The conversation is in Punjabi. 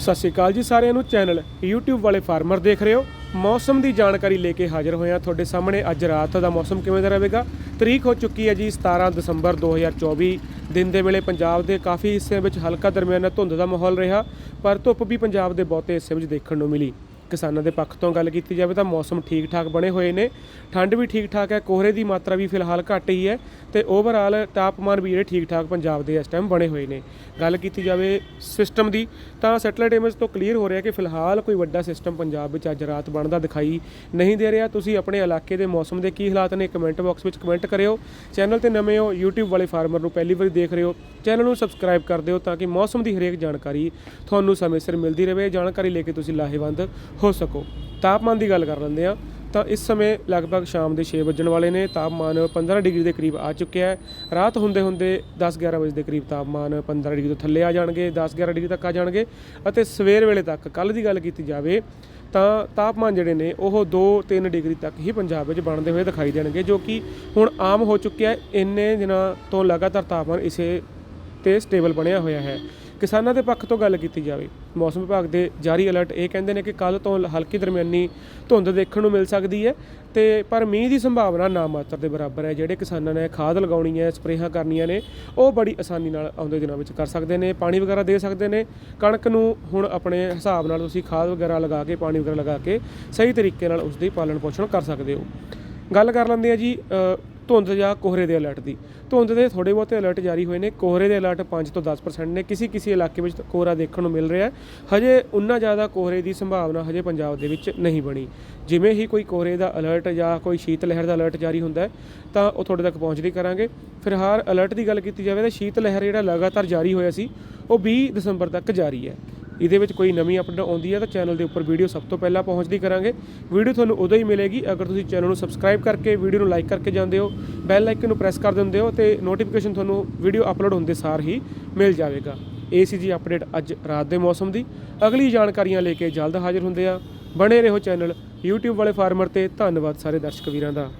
ਸਤਿ ਸ਼੍ਰੀ ਅਕਾਲ ਜੀ ਸਾਰਿਆਂ ਨੂੰ। ਚੈਨਲ YouTube ਵਾਲੇ ਫਾਰਮਰ ਦੇਖ ਰਹੇ ਹੋ। ਮੌਸਮ ਦੀ ਜਾਣਕਾਰੀ ਲੈ ਕੇ ਹਾਜ਼ਰ ਹੋਇਆ ਤੁਹਾਡੇ ਸਾਹਮਣੇ। ਅੱਜ ਰਾਤ ਦਾ ਮੌਸਮ ਕਿਵੇਂ ਦਾ ਰਹੇਗਾ? ਤਰੀਕ ਹੋ ਚੁੱਕੀ ਹੈ ਜੀ 17 ਦਸੰਬਰ 2024 ਦਿਨ ਦੇ ਵੇਲੇ ਪੰਜਾਬ ਦੇ ਕਾਫੀ ਹਿੱਸਿਆਂ ਵਿੱਚ ਹਲਕਾ ਦਰਮਿਆਨਾ ਧੁੰਦ ਦਾ ਮਾਹੌਲ ਰਿਹਾ, ਪਰ ਧੁੱਪ ਵੀ ਪੰਜਾਬ ਦੇ ਬਹੁਤੇ ਹਿੱਸੇ ਵਿੱਚ ਦੇਖਣ ਨੂੰ ਮਿਲੀ। ਕਿਸਾਨਾਂ ਦੇ ਪੱਖ ਤੋਂ ਗੱਲ ਕੀਤੀ ਜਾਵੇ ਤਾਂ ਮੌਸਮ ਠੀਕ ਠਾਕ ਬਣੇ ਹੋਏ ਨੇ। ਠੰਡ ਵੀ ਠੀਕ ਠਾਕ ਹੈ, ਕੋਹਰੇ ਦੀ ਮਾਤਰਾ ਵੀ ਫਿਲਹਾਲ ਘੱਟ ਹੀ ਹੈ ਤੇ ਓਵਰਆਲ ਤਾਪਮਾਨ ਵੀ ਜਿਹੜੇ ਠੀਕ ਠਾਕ ਪੰਜਾਬ ਦੇ ਇਸ ਟਾਈਮ ਬਣੇ ਹੋਏ ਨੇ। ਗੱਲ ਕੀਤੀ ਜਾਵੇ ਸਿਸਟਮ ਦੀ ਤਾਂ ਸੈਟਲਾਈਟ ਇਮੇਜ ਤੋਂ ਕਲੀਅਰ ਹੋ ਰਿਹਾ ਕਿ ਫਿਲਹਾਲ ਕੋਈ ਵੱਡਾ ਸਿਸਟਮ ਪੰਜਾਬ ਵਿੱਚ ਅੱਜ ਰਾਤ ਬਣਦਾ ਦਿਖਾਈ ਨਹੀਂ ਦੇ ਰਿਹਾ। ਤੁਸੀਂ ਆਪਣੇ ਇਲਾਕੇ ਦੇ ਮੌਸਮ ਦੇ ਕੀ ਹਾਲਾਤ ਨੇ ਕਮੈਂਟ ਬਾਕਸ ਵਿੱਚ ਕਮੈਂਟ ਕਰਿਓ। ਚੈਨਲ ਤੇ ਨਵੇਂ ਹੋ, YouTube ਵਾਲੇ ਫਾਰਮਰ ਨੂੰ ਪਹਿਲੀ ਵਾਰੀ ਦੇਖ ਰਹੇ ਹੋ, ਚੈਨਲ ਨੂੰ ਸਬਸਕ੍ਰਾਈਬ ਕਰ ਦਿਓ ਤਾਂ ਕਿ ਮੌਸਮ ਦੀ ਹਰੇਕ ਜਾਣਕਾਰੀ ਤੁਹਾਨੂੰ ਸਮੇਂ ਸਿਰ ਮਿਲਦੀ ਰਹੇ। ਜਾਣਕਾਰੀ ਲੈ ਕੇ ਤੁਸੀਂ ਲਾਹੇਵੰਦ ਹੋ ਸਕੋ। ਤਾਪਮਾਨ ਦੀ ਗੱਲ ਕਰ ਲੈਂਦੇ ਆ ਤਾਂ ਇਸ ਸਮੇਂ ਲਗਭਗ ਸ਼ਾਮ ਦੇ 6 ਵੱਜਣ ਵਾਲੇ ਨੇ। ਤਾਪਮਾਨ 15 ਡਿਗਰੀ ਦੇ ਕਰੀਬ ਆ ਚੁੱਕਿਆ ਹੈ। ਰਾਤ ਹੁੰਦੇ ਹੁੰਦੇ 10-11 ਵਜੇ ਦੇ ਕਰੀਬ ਤਾਪਮਾਨ 15 ਡਿਗਰੀ ਤੋਂ ਥੱਲੇ ਆ ਜਾਣਗੇ 10-11 ਡਿਗਰੀ ਤੱਕ ਆ ਜਾਣਗੇ ਅਤੇ ਸਵੇਰ ਵੇਲੇ ਤੱਕ ਕੱਲ ਦੀ ਗੱਲ ਕੀਤੀ ਜਾਵੇ, ਤਾਂ ਤਾਪਮਾਨ ਜਿਹੜੇ ਨੇ ਉਹ 2-3 ਡਿਗਰੀ ਤੱਕ ਹੀ ਪੰਜਾਬ ਵਿੱਚ ਬਣਦੇ ਹੋਏ ਦਿਖਾਈ ਦੇਣਗੇ, ਜੋ ਕਿ ਹੁਣ ਆਮ ਹੋ ਚੁੱਕਿਆ ਹੈ। ਇੰਨੇ ਦਿਨਾਂ ਤੋਂ ਲਗਾਤਾਰ ਤਾਪਮਾਨ ਇਸੇ ਤੇ ਸਟੇਬਲ ਬਣਿਆ ਹੋਇਆ ਹੈ। ਕਿਸਾਨਾਂ ਦੇ ਪੱਖ ਤੋਂ ਗੱਲ ਕੀਤੀ ਜਾਵੇ, ਮੌਸਮ ਵਿਭਾਗ ਦੇ ਜਾਰੀ ਅਲਰਟ ਇਹ ਕਹਿੰਦੇ ਨੇ ਕਿ ਕੱਲ ਤੋਂ ਹਲਕੀ ਦਰਮਿਆਨੀ ਧੁੰਦ ਦੇਖਣ ਨੂੰ ਮਿਲ ਸਕਦੀ ਹੈ ਤੇ ਪਰ ਮੀਂਹ ਦੀ ਸੰਭਾਵਨਾ ਨਾ ਮਾਤਰ ਦੇ ਬਰਾਬਰ ਹੈ। ਜਿਹੜੇ ਕਿਸਾਨਾਂ ਨੇ ਖਾਦ ਲਗਾਉਣੀ ਹੈ ਸਪਰੇਹਾਂ ਕਰਨੀਆਂ ਨੇ, ਉਹ ਬੜੀ ਆਸਾਨੀ ਨਾਲ ਆਉਂਦੇ ਦਿਨਾਂ ਵਿੱਚ ਕਰ ਸਕਦੇ ਨੇ, ਪਾਣੀ ਵਗੈਰਾ ਦੇ ਸਕਦੇ ਨੇ। ਕਣਕ ਨੂੰ ਹੁਣ ਆਪਣੇ ਹਿਸਾਬ ਨਾਲ ਤੁਸੀਂ ਖਾਦ ਵਗੈਰਾ ਲਗਾ ਕੇ, ਪਾਣੀ ਵਗੈਰਾ ਲਗਾ ਕੇ ਸਹੀ ਤਰੀਕੇ ਨਾਲ ਉਸ ਦੀ ਪਾਲਣ ਪੋਸ਼ਣ ਕਰ ਸਕਦੇ ਹੋ। ਗੱਲ ਕਰ ਲੈਂਦੇ ਆ ਜੀ ਧੁੰਦ ਜਾਂ ਕੋਹਰੇ ਦੇ ਅਲਰਟ ਦੀ। ਧੁੰਦ ਦੇ ਥੋੜੇ ਬਹੁਤੇ ਅਲਰਟ ਜਾਰੀ ਹੋਏ ਨੇ। ਕੋਹਰੇ ਦੇ ਅਲਰਟ 5 ਤੋਂ 10% ਨੇ। ਕਿਸੇ ਕਿਸੇ ਇਲਾਕੇ ਵਿੱਚ ਕੋਹਰਾ ਦੇਖਣ ਨੂੰ ਮਿਲ ਰਿਹਾ ਹਜੇ ਉਨਾ ਜ਼ਿਆਦਾ ਕੋਹਰੇ ਦੀ ਸੰਭਾਵਨਾ ਹਜੇ ਪੰਜਾਬ ਦੇ ਵਿੱਚ ਨਹੀਂ ਬਣੀ। ਜਿਵੇਂ ਹੀ ਕੋਈ ਕੋਹਰੇ ਦਾ ਅਲਰਟ ਜਾਂ ਕੋਈ ਸ਼ੀਤ ਲਹਿਰ ਦਾ ਅਲਰਟ ਜਾਰੀ ਹੁੰਦਾ ਹੈ, ਤਾਂ ਉਹ ਤੁਹਾਡੇ ਤੱਕ ਪਹੁੰਚਦੀ ਕਰਾਂਗੇ। ਫਿਲਹਾਲ ਅਲਰਟ ਦੀ ਗੱਲ ਕੀਤੀ ਜਾਵੇ ਤਾਂ ਸ਼ੀਤ ਲਹਿਰ ਜਿਹੜਾ ਲਗਾਤਾਰ ਜਾਰੀ ਹੋਇਆ ਸੀ, ਉਹ 20 ਦਸੰਬਰ ਤੱਕ ਜਾਰੀ ਹੈ। ਇਹਦੇ ਵਿੱਚ ਕੋਈ ਨਵੀਂ ਅਪਡੇਟ ਆਉਂਦੀ ਹੈ ਤਾਂ ਚੈਨਲ ਦੇ ਉੱਪਰ ਵੀਡੀਓ ਸਭ ਤੋਂ ਪਹਿਲਾਂ ਪਹੁੰਚਦੀ ਕਰਾਂਗੇ। ਵੀਡੀਓ ਤੁਹਾਨੂੰ ਉਦੋਂ ਹੀ ਮਿਲੇਗੀ ਅਗਰ ਤੁਸੀਂ ਚੈਨਲ ਨੂੰ ਸਬਸਕ੍ਰਾਈਬ ਕਰਕੇ ਵੀਡੀਓ ਨੂੰ ਲਾਈਕ ਕਰਕੇ ਜਾਂਦੇ ਹੋ ਬੈਲ ਆਈਕਨ ਨੂੰ ਪ੍ਰੈਸ ਕਰ ਦਿੰਦੇ ਹੋ ਤੇ ਨੋਟੀਫਿਕੇਸ਼ਨ ਤੁਹਾਨੂੰ ਵੀਡੀਓ ਅਪਲੋਡ ਹੁੰਦੇ ਸਾਰ ਹੀ ਮਿਲ ਜਾਵੇਗਾ। ਇਹ ਸੀ ਜੀ ਅਪਡੇਟ ਅੱਜ ਰਾਤ ਦੇ ਮੌਸਮ ਦੀ। ਅਗਲੀ ਜਾਣਕਾਰੀਆਂ ਲੈ ਕੇ ਜਲਦ ਹਾਜ਼ਰ ਹੁੰਦੇ ਆ ਬਣੇ ਰਹੋ ਚੈਨਲ YouTube ਵਾਲੇ ਫਾਰਮਰ ਤੇ। ਧੰਨਵਾਦ ਸਾਰੇ ਦਰਸ਼ਕ ਵੀਰਾਂ ਦਾ।